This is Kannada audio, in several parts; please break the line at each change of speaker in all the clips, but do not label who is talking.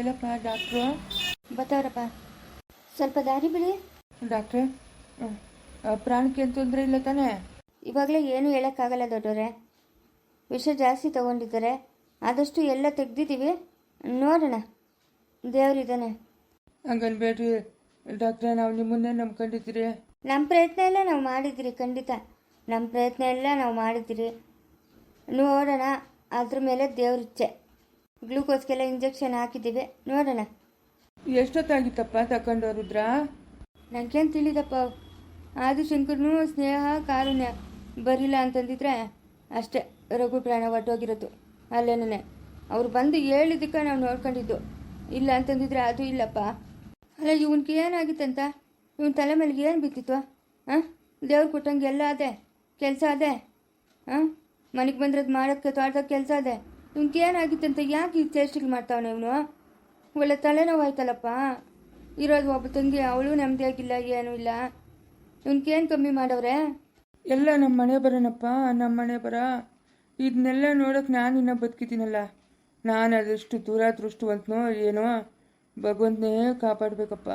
ಎಲ್ಲಪ್ಪ ಡಾಕ್ಟ್ರು
ಬತ್ತವ್ರಪ್ಪ ಸ್ವಲ್ಪ ದಾರಿ ಬಿಡಿ
ಡಾಕ್ಟ್ರೆ. ಪ್ರಾಣಕ್ಕೆ ಏನು ತೊಂದರೆ ಇಲ್ಲ ತಾನೇ?
ಇವಾಗಲೇ ಏನೂ ಹೇಳೋಕ್ಕಾಗಲ್ಲ ದೊಡ್ಡವರೇ. ವಿಷ ಜಾಸ್ತಿ ತಗೊಂಡಿದ್ದಾರೆ. ಆದಷ್ಟು ಎಲ್ಲ ತೆಗ್ದಿದ್ದೀವಿ. ನೋಡೋಣ. ದೇವರಿದ್ದಾನೆ
ಹಂಗನ್ಬೇಡ್ರಿ. ಡಾಕ್ಟ್ರೆ ನಾವು ನಿಮ್ಮನ್ನೇ ನಂಬ್ಕೊಂಡಿದ್ದೀರಿ.
ನಮ್ಮ ಪ್ರಯತ್ನ ಎಲ್ಲ ನಾವು ಮಾಡಿದ್ದೀರಿ ಖಂಡಿತ. ನಮ್ಮ ಪ್ರಯತ್ನ ಎಲ್ಲ ನಾವು ಮಾಡಿದ್ದೀರಿ. ನೋಡೋಣ. ಅದ್ರ ಮೇಲೆ ದೇವ್ರಿಚ್ಛೆ ಗ್ಲೂಕೋಸ್ಗೆಲ್ಲ ಇಂಜೆಕ್ಷನ್ ಹಾಕಿದ್ದೀವಿ. ನೋಡೋಣ.
ಎಷ್ಟೊತ್ತಾಗಿತ್ತಪ್ಪ ತಗೊಂಡು ರುದ್ರ?
ನನಗೇನು ತಿಳಿದಪ್ಪ. ಆದಿಶಂಕರ್ನು ಸ್ನೇಹ ಕಾರುಣ್ಯ ಬರಿಲ್ಲ ಅಂತಂದಿದ್ರೆ ಅಷ್ಟೇ. ರಘು ಪ್ರಾಣ ಹೊಟ್ಟೋಗಿರೋದು ಅಲ್ಲೇನೇ ಅವ್ರು ಬಂದು ಹೇಳಿದ್ದಕ್ಕೆ ನಾವು ನೋಡ್ಕೊಂಡಿದ್ದು. ಇಲ್ಲ ಅಂತಂದಿದ್ರೆ ಅದು ಇಲ್ಲಪ್ಪ. ಅಲ್ಲ ಇವನ್ಗೆ ಏನಾಗಿತ್ತಂತ? ಇವನ್ ತಲೆ ಮೇಲೆ ಏನು ಬಿತ್ತಿತ್ತು ಹಾಂ ದೇವ್ರು ಕೊಟ್ಟಂಗೆ ಎಲ್ಲ ಅದೇ. ಕೆಲಸ ಅದೇ. ಹಾಂ ಮನೆಗೆ ಬಂದ್ರದ್ದು ಮಾಡೋಕ್ಕೆ ತೋಟದಾಗ ಕೆಲಸ ಅದೇ. ಏನಾಗಿತ್ತಂತ ಯಾಕೆ ಈ ಚೇಷ್ಟೆಗಳು ಮಾಡ್ತಾವನೆ ಇವನು? ಒಳ್ಳೆ ತಲೆನೋವು ಆಯ್ತಲ್ಲಪ್ಪ ಇರೋದು ಒಬ್ಬ ತಂಗಿ ಅವಳು ನೆಮ್ಮದಿಯಾಗಿಲ್ಲ ಏನೂ ಇಲ್ಲ. ಏನು ಕಮ್ಮಿ ಮಾಡವ್ರೆ?
ಎಲ್ಲ ನಮ್ಮ ಮನೆ ಬರೋಣಪ್ಪ ನಮ್ಮ ಮನೆ ಬರ. ಇದನ್ನೆಲ್ಲ ನೋಡೋಕೆ ನಾನು ಇನ್ನೂ ಬದುಕಿದ್ದೀನಲ್ಲ. ನಾನು ಅದೆಷ್ಟು ದುರಾದೃಷ್ಟವಂತನೋ ಏನೋ. ಭಗವಂತನೇ ಕಾಪಾಡಬೇಕಪ್ಪ.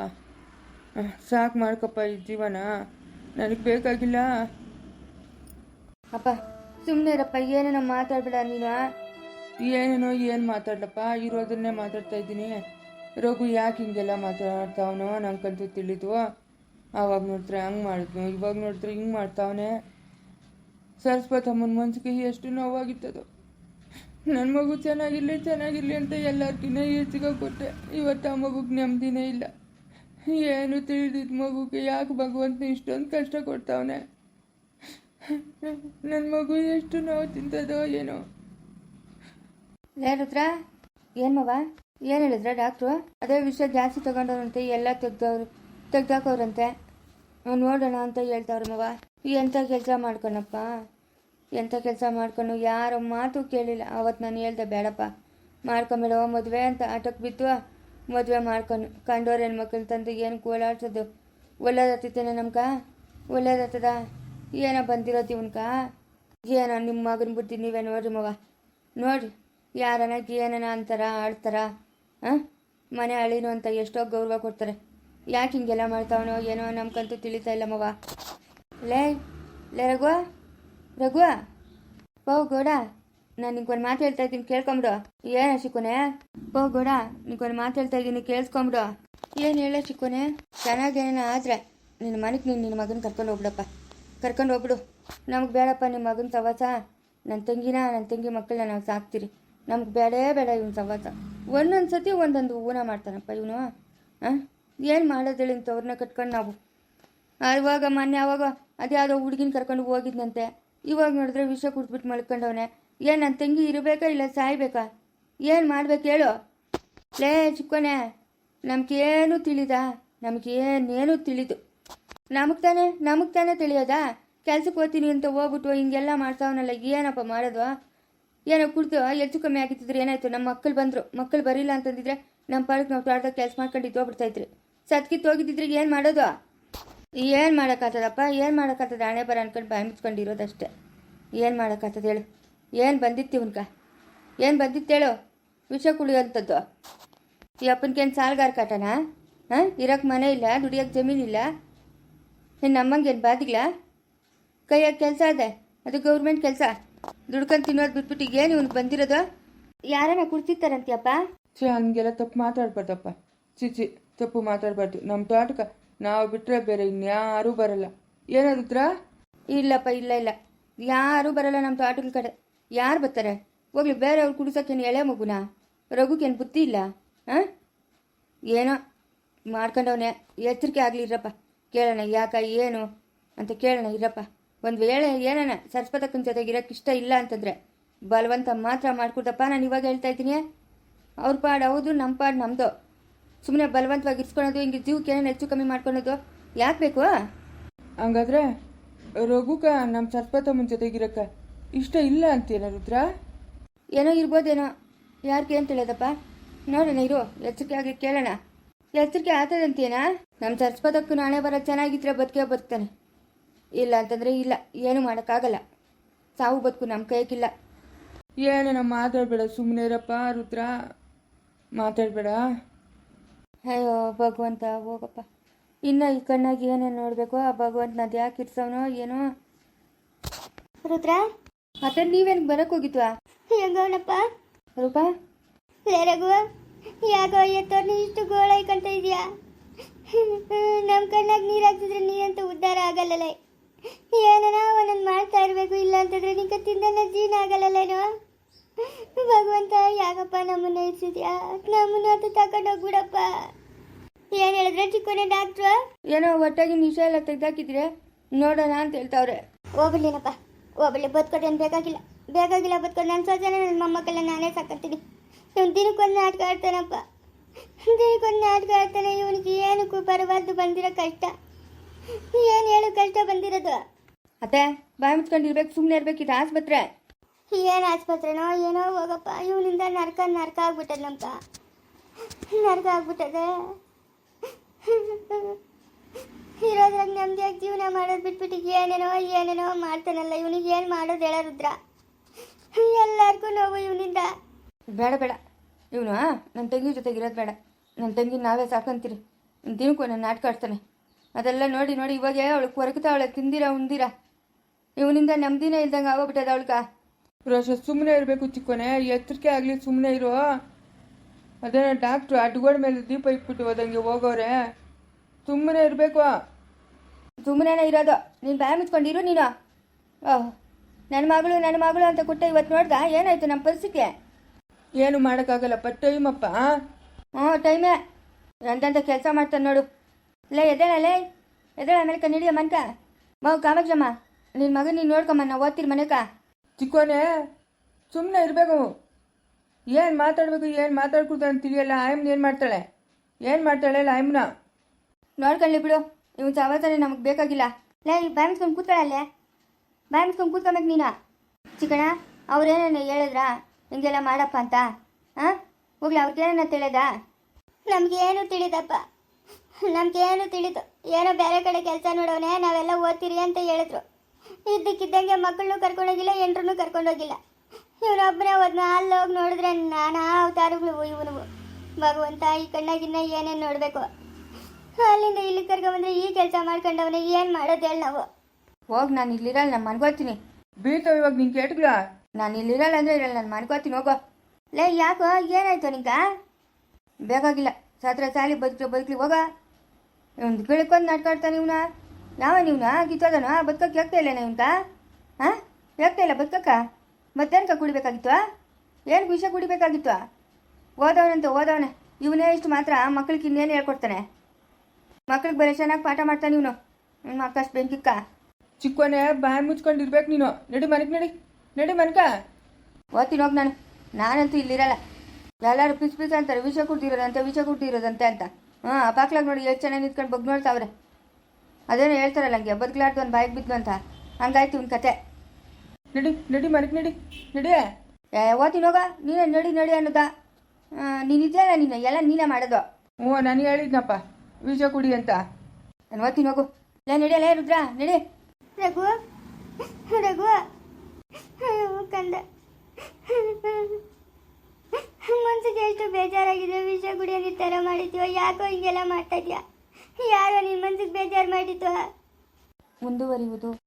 ಸಾಕು ಮಾಡ್ಕಪ್ಪ ಈ ಜೀವನ. ನನಗೆ ಬೇಕಾಗಿಲ್ಲ.
ಅಪ್ಪ ಸುಮ್ಮನೆ ಇರಪ್ಪ ಏನೇನೋ ಮಾತಾಡ್ಬೇಡ ನೀನು.
ಏನೇನೋ ಏನು ಮಾತಾಡ್ಲಪ್ಪ? ಇರೋದನ್ನೇ ಮಾತಾಡ್ತಾ ಇದ್ದೀನಿ. ರಘು ಯಾಕೆ ಹಿಂಗೆಲ್ಲ ಮಾತಾಡ್ತಾವನೋ ನಂಗಂತೂ ತಿಳಿದ್ವು ಆವಾಗ ನೋಡಿದ್ರೆ ಹಂಗೆ ಮಾಡಿದ್ನು, ಇವಾಗ ನೋಡಿದ್ರೆ ಹಿಂಗೆ ಮಾಡ್ತಾವನೆ. ಸರಸ್ವತಮ್ಮನ ಮನ್ಸಿಗೆ ಎಷ್ಟು ನೋವಾಗಿತ್ತದು. ನನ್ನ ಮಗು ಚೆನ್ನಾಗಿರಲಿ ಚೆನ್ನಾಗಿರಲಿ ಅಂತ ಎಲ್ಲರಿಗಿನ್ನ ಹೆಚ್ಚಿಗೆ ಕೊಟ್ಟೆ. ಇವತ್ತು ಆ ಮಗುಗೆ ನೆಮ್ಮದಿನೇ ಇಲ್ಲ. ಏನು ತಿಳಿದಿದ್ದ ಮಗುಗೆ ಯಾಕೆ ಭಗವಂತ ಇಷ್ಟೊಂದು ಕಷ್ಟ ಕೊಡ್ತಾವನೆ? ನನ್ನ ಮಗು ಎಷ್ಟು ನೋವು ತಿಂತದೋ ಏನೋ.
ರುದ್ರ ಏನು ಮವ? ಏನು ಹೇಳಿದ್ರ ಡಾಕ್ಟ್ರು? ಅದೇ ವಿಷಯ ಜಾಸ್ತಿ ತಗೊಂಡವ್ರಂತೆ, ಎಲ್ಲ ತೆಗ್ದವ್ರು, ತೆಗ್ದಾಕವ್ರಂತೆ. ನೋಡೋಣ ಅಂತ ಹೇಳ್ತಾವ್ರ ಮವ. ಎಂಥ ಕೆಲಸ ಮಾಡ್ಕೊಳಪ್ಪ ಎಂಥ ಕೆಲಸ ಮಾಡ್ಕೊಂಡು ಯಾರ ಮಾತು ಕೇಳಿಲ್ಲ. ಅವತ್ತು ನಾನು ಹೇಳ್ದೆ, ಬೇಡಪ್ಪ. ಮಾಡ್ಕೊಂಬೇಡ, ಮದುವೆ ಅಂತ ಆಟಕ್ಕೆ ಬಿತ್ತು ಮದುವೆ ಮಾಡ್ಕೊಂಡು ಕಂಡೋರು ಹೆಣ್ಮಕ್ಳು ತಂದು ಏನು ಗೋಳಾಡ್ಸೋದು ಒಳ್ಳೇದತ್ತೇನೆ ನಮ್ಗ ಒಳ್ಳೇದತ್ತದ ಏನೋ ಬಂದಿರೋದು ಇವನ್ಕ? ಏನೋ ನಿಮ್ಮ ಮಗನ ಬುದ್ಧಿ ನೀವೇ ನೋಡ್ರಿ ಮವ. ನೋಡ್ರಿ. ಯಾರನ ಏನನ ಅಂತಾರ, ಆಡ್ತಾರ ಹಾಂ ಮನೆ ಅಳಿನು ಅಂತ ಎಷ್ಟೋ ಗೌರವ ಕೊಡ್ತಾರೆ. ಯಾಕೆ ಹಿಂಗೆಲ್ಲ ಮಾಡ್ತಾವನೋ ಏನೋ ನಮ್ಗಂತೂ ತಿಳಿತಾ ಇಲ್ಲ ಮವ. ಲೇ ಲೇ ರಘುವ ರಘು ಪೋ ಗೌಡ, ನಾನು ನಿಂಗೊಂದು ಮಾತು ಹೇಳ್ತಾ ಇದ್ದೀನಿ ಕೇಳ್ಕೊಂಬಿಡು. ಏನು ಶಿಕ್ಕೋನೆ ಪೋ ಗೌಡ, ನಿಂಗೊಂದು ಮಾತು ಹೇಳ್ತಾ ಇದ್ದೀನಿ ಕೇಳಿಸ್ಕೊಂಬಿಡು. ಏನು ಹೇಳ ಶಿಕ್ಕೋನೆ ಚೆನ್ನಾಗೇನ ಆದರೆ ನಿನ್ನ ಮನೆಗೆ ನೀನು ನಿನ್ನ ಮಗನ ಕರ್ಕೊಂಡು ಹೋಗ್ಬಿಡಪ್ಪ. ಕರ್ಕೊಂಡು ಹೋಗ್ಬಿಡು. ನಮಗೆ ಬೇಡಪ್ಪ ನಿಮ್ಮ ಮಗನ ಸವಾಸ. ನನ್ನ ತಂಗಿನ ನನ್ನ ತಂಗಿ ಮಕ್ಕಳನ್ನ ನಾವು ಸಾಕ್ತೀರಿ. ನಮ್ಗೆ ಬೇಡ ಬೇಡ ಇವನು ಸವಾಸ ಒಂದೊಂದು ಸತಿ ಒಂದೊಂದು ಊನ ಮಾಡ್ತಾನಪ್ಪ ಇವನು. ಹಾಂ ಏನು ಮಾಡೋದೇಳಿ ತವ್ರನ್ನ ಕಟ್ಕೊಂಡು ನಾವು? ಆವಾಗ, ಮೊನ್ನೆ ಅವಾಗ ಅದ್ಯಾವುದೋ ಹುಡುಗಿನ ಕರ್ಕೊಂಡು ಹೋಗಿದ್ನಂತೆ. ಇವಾಗ ನೋಡಿದ್ರೆ ವಿಷ ಕುಟ್ಬಿಟ್ಟು ಮಲ್ಕೊಂಡವನೆ. ಏನು ನನ್ನ ತಂಗಿ ಇರಬೇಕಾ ಇಲ್ಲ ಸಾಯ್ಬೇಕಾ? ಏನು ಮಾಡ್ಬೇಕು ಹೇಳು. ಲೇ ಚಿಕ್ಕೋನೆ, ನಮ್ಗೇನು ತಿಳಿದ? ನಮಗೇನೇನು ತಿಳಿದು? ನಮಗೆ ತಾನೇ ನಮಗೆ ತಾನೇ ತಿಳಿಯೋದಾ? ಕೆಲ್ಸಕ್ಕೆ ಹೋಗ್ತೀನಿ ಅಂತ ಹೋಗ್ಬಿಟ್ಟು ಹಿಂಗೆಲ್ಲ ಮಾಡ್ತಾವನಲ್ಲ, ಏನಪ್ಪ ಮಾಡೋದು? ಏನೋ ಅಲ್ಲಿ ಹೆಚ್ಚು ಕಮ್ಮಿ ಆಗಿತ್ತಿದ್ರೆ ಏನಾಯ್ತು? ನಮ್ಮ ಮಕ್ಕಳು ಬಂದರು. ಮಕ್ಕಳು ಬರಿಲ್ಲ ಅಂತಂದಿದ್ರೆ ನಮ್ಮ ಪಾಡಕ್ಕೆ ನಾವು ತೋಟದ ಕೆಲಸ ಮಾಡ್ಕೊಂಡು ಹೋಗ್ಬಿಡ್ತಾ ಇದ್ರಿ. ಸತ್ಕಿತ್ತು ಹೋಗಿದ್ದಿದ್ರೆ ಏನು ಮಾಡೋದು? ಏನು ಮಾಡೋಕ್ಕಾಗ್ತದಪ್ಪ? ಏನು ಮಾಡೋಕ್ಕಾಗ್ತದ? ಹಣೆ ಬರ ಅನ್ಕೊಂಡು ಬಾಯಿ ಮುಚ್ಕೊಂಡಿರೋದಷ್ಟೇ. ಏನು ಮಾಡೋಕ್ಕಾಗ್ತದೆ ಹೇಳು. ಏನು ಬಂದಿತ್ತು ಇವನ್ಕ? ಏನು ಬಂದಿತ್ತು ಹೇಳು? ವಿಷ ಕುಡಿಯೋಂಥದ್ದು ಈ ಅಪ್ಪನಿಗೇನು ಸಾಲ್ಗಾರ ಕಾಟನ? ಹಾಂ? ಇರೋಕ್ಕೆ ಮನೆ ಇಲ್ಲ ದುಡಿಯೋಕ್ಕೆ ಜಮೀನಿಲ್ಲ ಇನ್ನು ನಮ್ಮಂಗೇನು ಬಾದಿಲ್ಲ ಕೈಯಾಗ ಕೆಲಸ ಅದೇ. ಅದು ಗೌರ್ಮೆಂಟ್ ಕೆಲಸ. ದುಡ್ಕೊಂಡು ತಿನ್ನೋದು ಬಿಟ್ಬಿಟ್ಟು ಏನು ಇವ್ನಿಗೆ ಬಂದಿರೋದು? ಯಾರನ್ನ ಕುಡ್ತಿರ್ತಾರಂತೀಯಪ್ಪ
ಚಿ ಹಂಗೆಲ್ಲ ತಪ್ಪು ಮಾತಾಡ್ಬಾರ್ದಪ್ಪ. ಚಿ ತಪ್ಪು ಮಾತಾಡಬಾರ್ದು. ನಮ್ಮ ತೋಟಕ ನಾವು ಬಿಟ್ಟರೆ ಬೇರೆ ಇನ್ಯಾರೂ ಬರಲ್ಲ. ಏನಾದ್ರ
ಇಲ್ಲಪ್ಪ ಇಲ್ಲ ಇಲ್ಲ. ಯಾರೂ ಬರಲ್ಲ ನಮ್ಮ ತೋಟಗಳ ಕಡೆ. ಯಾರು ಬರ್ತಾರೆ? ಹೋಗ್ಲಿ ಬೇರೆಯವ್ರು ಕುಡಿಸೋಕೇನು ಎಳೆ ಮಗುನ? ರಘುಕೇನು ಬುದ್ಧಿ ಇಲ್ಲ? ಹಾಂ? ಏನೋ ಮಾಡ್ಕೊಂಡವನೇ. ಎಚ್ಚರಿಕೆ ಆಗಲಿ ಇರಪ್ಪ. ಕೇಳೋಣ ಯಾಕ ಏನು ಅಂತ ಕೇಳೋಣ ಇರಪ್ಪ. ಒಂದು ವೇಳೆ ಏನನ ಸರಸ್ವತಕ್ಕನ ಜೊತೆಗೆ ಇರೋಕ್ಕೆ ಇಷ್ಟ ಇಲ್ಲ ಅಂತಂದರೆ ಬಲವಂತ ಮಾತ್ರ ಮಾಡ್ಕೊಡ್ದಪ್ಪ ನಾನು ಇವಾಗ ಹೇಳ್ತಾ ಇದ್ದೀನಿ. ಅವ್ರ ಪಾಡು ಹೌದು ನಮ್ಮ ಪಾಡು ನಮ್ಮದು ಸುಮ್ಮನೆ ಬಲವಂತವಾಗಿ ಇರ್ಸ್ಕೊಳೋದು ಹಿಂಗೆ ಜೀವಕ್ಕೆ ಏನೇನು ಹೆಚ್ಚು ಕಮ್ಮಿ ಮಾಡ್ಕೊಳೋದು ಯಾಕೆ ಬೇಕು?
ಹಂಗಾದ್ರೆ ರಘುಕ ನಮ್ಮ ಸರ್ಪತಮ್ಮನ ಜೊತೆಗಿರಕ್ಕ ಇಷ್ಟ ಇಲ್ಲ ಅಂತೀನ ರುದ್ರ?
ಏನೋ ಇರ್ಬೋದೇನೋ ಯಾರಿಗೆ ಅಂತ ಹೇಳೋದಪ್ಪ? ನೋಡೋಣ ಇರು ಎಚ್ಚರಿಕೆ ಆಗಲಿ ಕೇಳೋಣ. ಎಚ್ಚರಿಕೆ ಆಗ್ತದಂತೇನಾ? ನಮ್ಮ ಸರ್ಸ್ಪದಕ್ಕೂ ನಾಳೆ ಬರೋ ಚೆನ್ನಾಗಿದ್ರೆ ಬದುಕೇ ಬದುಕ್ತಾನೆ. ಇಲ್ಲ ಅಂತಂದರೆ ಇಲ್ಲ ಏನು ಮಾಡೋಕ್ಕಾಗಲ್ಲ. ಸಾವು ಬದುಕು ನಮ್ಮ ಕೈಗಿಲ್ಲ
ನಮ್ಮ ಮಾತಾಡಬೇಡ ಸುಮ್ಮನೆ ಇರಪ್ಪ ರುದ್ರ. ಮಾತಾಡಬೇಡ.
ಅಯ್ಯೋ ಭಗವಂತ ಹೋಗಪ್ಪ. ಇನ್ನು ಈ ಕಣ್ಣಾಗಿ ಏನೇನು ನೋಡಬೇಕು ಆ ಭಗವಂತ ಅದು ಯಾಕೆ ಇರ್ಸವನೋ ಏನೋ.
ರುದ್ರ?
ಮತ್ತೆ ನೀವೇನು ಬರಕ್ ಹೋಗಿದ್ವಾ?
ಹೆಂಗವನಪ್ಪ?
ರೂಪ?
ಲೇ ರಘು ಯಾಕೋ ಎತ್ತೋರ್ನ ಇಷ್ಟು ಗೋಳ ಕಂತ ಇದ್ಯಾ? ನಮ್ಮ ಕಣ್ಣಾಗ ನೀರು ಹಾಕ್ತಿದ್ರೆ ನೀರಂತೂ ಉದ್ಧಾರ ಆಗಲ್ಲಲ್ಲ ಏನನ ಒಂದೊಂದು ಮಾಡ್ತಾ ಇರಬೇಕು? ಇಲ್ಲ ಅಂತಂದ್ರೆ ನಿಂಗೆ ತಿಂದನ ಜೀವನ ಆಗಲ್ಲಲ್ಲೇನೋ ಭಗವಂತ ಯಾಕಪ್ಪ ನಮ್ಮನ್ನ ಇರಿಸಿದ್ಯಾ ನಮ್ಮನ್ನ ಅದು ತಗೊಂಡೋಗ್ಬಿಡಪ್ಪ ಏನು ಹೇಳಿದ್ರೆ ಚಿಕ್ಕನೇ ಡಾಕ್ಟ್ರು?
ಏನೋ ಒಟ್ಟಾಗಿ ನಿಶ ಎಲ್ಲ ತೆಗ್ದಾಕಿದ್ರೆ ನೋಡೋಣ ಅಂತ ಹೇಳ್ತಾವ್ರೆ.
ಹೋಗ್ಬಿಡ್ಲೇನಪ್ಪ ಹೋಗ್ಬಿಡ್ಲಿ ಬದುಕೋದು ಏನು ಬೇಕಾಗಿಲ್ಲ. ಬೇಕಾಗಿಲ್ಲ ಬದುಕೊಂಡು ನನ್ನ ಸೋಜನ ನನ್ನ ಮೊಮ್ಮಕ್ಕೆಲ್ಲ ನಾನೇ ಸಾಕತ್ತೀನಿ. ಇವ್ನು ದಿನಕ್ಕೊಂದು ನಾಟಕ ಆಡ್ತಾನಪ್ಪ. ದಿನಕ್ಕೊಂದು ನಾಟಕ ಆಡ್ತಾನೆ ಇವನಿಗೆ ಏನಕ್ಕೂ ಬರಬಾರ್ದು ಬಂದಿರೋ ಕಷ್ಟ. ಏನು ಹೇಳು ಕಷ್ಟ ಬಂದಿರೋದು?
ಅತ್ತೆ ಬಾಯಿ ಮುಚ್ಕೊಂಡಿರ್ಬೇಕು ಸುಮ್ಮನೆ ಇದು ಆಸ್ಪತ್ರೆ.
ಏನು ಆಸ್ಪತ್ರೆನೋ ಏನೋ ಹೋಗಪ್ಪ ಇವನಿಂದ ನರ್ಕ ನರ್ಕ ಆಗ್ಬಿಟ್ಟದ ನಮ್ಕ ನರ್ಕ ಆಗ್ಬಿಟ್ಟದೆ. ಇರೋದ್ರಾಗ ನೆಮ್ಮದಿಯಾಗಿ ಜೀವನ ಮಾಡೋದು ಬಿಟ್ಬಿಟ್ಟು ಏನೇನೋ ಏನೇನೋ ಮಾಡ್ತಾನಲ್ಲ ಇವನಿಗೆ ಏನು ಮಾಡೋದು ಹೇಳ ರುದ್ರ. ಎಲ್ಲರಿಗೂ ನೋವು ಇವನಿಂದ.
ಬೇಡ ಬೇಡ. ಇವನು ನನ್ನ ತಂಗಿ ಜೊತೆಗೆ ಇರೋದು ಬೇಡ. ನನ್ನ ತಂಗಿ ನಾವೇ ಸಾಕಂತೀರಿ. ದಿನಕ್ಕೂ ನನ್ನ ನಾಟಕ ಆಡ್ತಾನೆ. ಅದೆಲ್ಲ ನೋಡಿ ನೋಡಿ ಇವಾಗ ಅವಳು ಕೊರಗ್ತಾವಳೆ ತಿಂದಿರ ಉಂದಿರ? ಇವನಿಂದ ನೆಮ್ಮದಿನೇ ಇಲ್ದಂಗೆ ಆಗೋಗ್ಬಿಟ್ಟದ ಅವಳ್ಕ
ರೋಷ ಸುಮ್ಮನೆ ಇರಬೇಕು ಚಿಕ್ಕೋನೆ. ಎತ್ತರಿಕೆ ಆಗಲಿ ಸುಮ್ಮನೆ ಇರೋ. ಅದೇ ಡಾಕ್ಟ್ರು ಅಡ್ಗೋಡ ಮೇಲೆ ದೀಪ ಇಟ್ಬಿಟ್ಟು ಹೋದಂಗೆ ಹೋಗೋರೆ. ಸುಮ್ಮನೆ ಇರಬೇಕು.
ಸುಮ್ಮನೆ ಇರೋದು. ನೀನು ಬಾಯ ಮುಚ್ಕೊಂಡಿರು ನೀನು. ಓಹ್ ನನ್ನ ಮಗಳು ನನ್ನ ಮಗಳು ಅಂತ ಕೊಟ್ಟ ಇವತ್ತು ನೋಡ್ದ? ಏನಾಯ್ತು ನಮ್ಮ ಪರಿಸ್ಥಿತಿ?
ಏನು ಮಾಡೋಕ್ಕಾಗಲ್ಲಪ್ಪ ಟೈಮಪ್ಪ
ಹ್ಞೂ ಟೈಮೇ ಎಂತೆಂಥ ಕೆಲಸ ಮಾಡ್ತಾನೆ ನೋಡು. ಲೇ ಎದ್ದೇಳ ಲೇ. ಎದ್ದೇಳ ಆಮೇಲೆ ನಡಿಯ ಮನ್ಕ. ಮಗು ಕಾಮಾಕ್ಷಮ್ಮ. ನಿನ್ನ ಮಗನ ನೀನು ನೋಡ್ಕೊಂಬ ನಾವು ಓದ್ತೀರಿ ಮನೆಕ.
ಚಿಕ್ಕೋನೆ ಸುಮ್ಮನೆ ಇರಬೇಕು. ಏನು ಮಾತಾಡಬೇಕು ಏನು ಮಾತಾಡ್ಕೊಡ್ತಾರೆ ಅಂತ ತಿಳಿಯಲ್ಲ. ಆಯಮ್ನ ಏನು ಮಾಡ್ತಾಳೆ? ಏನು ಮಾಡ್ತಾಳೆ ಅಲ್ಲ ಆಯಮ್ಮನ
ನೋಡ್ಕೊಳ್ಳಿ ಬಿಡು ಇವ್ ಸವಾಸನೆ ನಮಗೆ ಬೇಕಾಗಿಲ್ಲ.
ಲೇ ಬಾಯ್ ಮುಸ್ಕೊಂಡು ಕೂತ್ಕೊಳ್ಳಲ್ಲೇ ಬಾಯ್ ಮುಸ್ಕೊಂಡು ಕೂತ್ಕೊಬೇಕು ನೀನು. ಚಿಕ್ಕಣ ಅವ್ರೇನೇನು ಹೇಳಿದ್ರಾ? ಹಿಂಗೆಲ್ಲ ಮಾಡಪ್ಪ ಅಂತ. ಹಾಂ ಹೋಗ್ಲಿ ಅವ್ರಿಗೇನೇನ ತಿಳಿದ? ನಮಗೇನು ತಿಳಿದಪ್ಪ? ನಮಗೇನು ತಿಳಿದು? ಏನೋ ಬೇರೆ ಕಡೆ ಕೆಲಸ ನೋಡೋನೆ ನಾವೆಲ್ಲ ಓದ್ತೀರಿ ಅಂತ ಹೇಳಿದ್ರು. ಇದ್ದಕ್ಕಿದ್ದಂಗೆ ಮಕ್ಕಳನ್ನೂ ಕರ್ಕೊಂಡೋಗಿಲ್ಲ ಎಂಟ್ರೂ ಕರ್ಕೊಂಡೋಗಿಲ್ಲ. ಇವನೊಬ್ಬನೇ ಒಂದು ಅಲ್ಲಿ ಹೋಗಿ ನೋಡಿದ್ರೆ ನಾನಾ ಅವತಾರಗಳು ಇವನು ಭಗವಂತ ಈ ಕಣ್ಣಾಗಿನ್ನ ಏನೇನು ನೋಡಬೇಕು? ಅಲ್ಲಿಂದ ಇಲ್ಲಿ ಕರ್ಕೊಂಬಂದ್ರೆ ಈ ಕೆಲಸ ಮಾಡ್ಕೊಂಡವನ ಏನು ಮಾಡೋದು ಹೇಳಿ ನಾವು.
ಹೋಗಿ ನಾನು ಇಲ್ಲಿರಲ್ಲ ನಾನು ಮನ್ಕೋತೀನಿ
ಬೀಳ್ತಾವ ಇವಾಗ ನಿಂಗೆ ಕೇಟ್ಗಳ?
ನಾನು ಇಲ್ಲಿರಲ್ಲ ಅಂದ್ರೆ ಇರಲ್ಲ ನಾನು ಮನ್ಕೋತೀನಿ ಹೋಗೋ.
ಲೇ ಯಾಕೋ ಏನಾಯ್ತು ನಿಂಗ?
ಬೇಕಾಗಿಲ್ಲ ಸಾತ್ರ ಸಾಲಿ ಬದುಕ್ಲಿ ಬದುಕ್ಲಿ ಹೋಗ. ಇವ್ನು ಗಿಳಕ್ಕೊಂದು ನಾಟ್ಕಾಡ್ತಾನೆ ಇವನ. ಯಾವ ನೀವ್ನ ಕಿತ್ತೋದನ ಬದುಕಕ್ಕೆ ಯಾಕ್ತಾ ಇಲ್ಲ ಇವ್ನ್ಕ ಹಾಂ? ಯಾಕ್ತಾ ಇಲ್ಲ ಬದುಕಕ್ಕ? ಮತ್ತೇನ್ಕ ಕುಡಿಬೇಕಾಗಿತ್ತು? ಏನು ವಿಷ ಕುಡಿಬೇಕಾಗಿತ್ತು? ಓದವನಂತ ಓದವನೆ ಇವನೇ ಇಷ್ಟು ಮಾತ್ರ ಮಕ್ಳಿಗೆ ಇನ್ನೇನು ಹೇಳ್ಕೊಡ್ತಾನೆ? ಮಕ್ಳಿಗೆ ಬರೀ ಚೆನ್ನಾಗಿ ಪಾಠ ಮಾಡ್ತಾನೆ ಇವನು. ಅಕ್ಕಷ್ಟು ಬೆಂಕಿಕ್ಕ.
ಚಿಕ್ಕೋನೆ ಬಾಯಿ ಮುಚ್ಕೊಂಡಿರ್ಬೇಕು ನೀನು. ನಡಿ ಮನಕ್ ನಡಿ. ನಡಿ ಮನ್ಕ.
ಓದ್ತೀನಿ ಹೋಗಿ ನಾನು. ನಾನಂತೂ ಇಲ್ಲಿರಲ್ಲ ಎಲ್ಲರೂ ಪಿಸ್ ಪಿಸ್ ಅಂತಾರೆ. ವಿಷ ಕುಡ್ದಿರೋದಂತೆ ವಿಷ ಕುಡ್ದಿರೋದಂತೆ ಅಂತ. ಹಾಂ ಆ ಬಾಕ್ಲಾಗ ನೋಡಿ ಎಷ್ಟು ಚೆನ್ನಾಗಿ ನಿಂತ್ಕೊಂಡು ಬಗ್ ನೋಡ್ತಾವ್ರೆ. ಅದೇನೋ ಹೇಳ್ತಾರಲ್ಲ ಹಂಗೆ ಬದುಕ್ಲಾರ್ದು ಒಂದು ಬಾಯಿಗೆ ಬಿದ್ದು ಅಂತ. ಹಂಗಾಯ್ತು ಇವ್ನ ಕತೆ.
ನಡಿ ನಡಿ ಮನೆಗೆ ನಡಿ ನಡಿ.
ಏ ಓದ್ತೀನಿ ಹೋಗ ನೀನೇ ನಡಿ ನಡಿ ಅನ್ನೋದ. ನೀನು ಇದೆಯಲ್ಲ ನೀನು ಎಲ್ಲ ನೀನೇ ಮಾಡೋದು.
ಓ ನಾನು ಹೇಳಿದ್ನಪ್ಪ ವಿಷ ಕುಡಿ ಅಂತ.
ನಾನು ಓದ್ತೀನಿ ಹೋಗು. ಲೇ ನಡಿಯಲ್ಲ ರುದ್ರ ನಡಿ.
ರಘು ರಘು. ಕಂದ. ಮನ್ಸಿಗೆ ಎಷ್ಟು ಬೇಜಾರಾಗಿದೆ ವಿಷ ಗುಡಿಯಲ್ಲಿ ಈ ಥರ ಮಾಡಿದ್ಯೋ ಯಾಕೋ ಹಿಂಗೆಲ್ಲ ಮಾಡ್ತಾ ಇದೀಯಾ? ಯಾರೋ ನಿನ್ನ ಮನ್ಸಿಗೆ ಬೇಜಾರು ಮಾಡಿತು
ಮುಂದುವರಿಯುವುದು.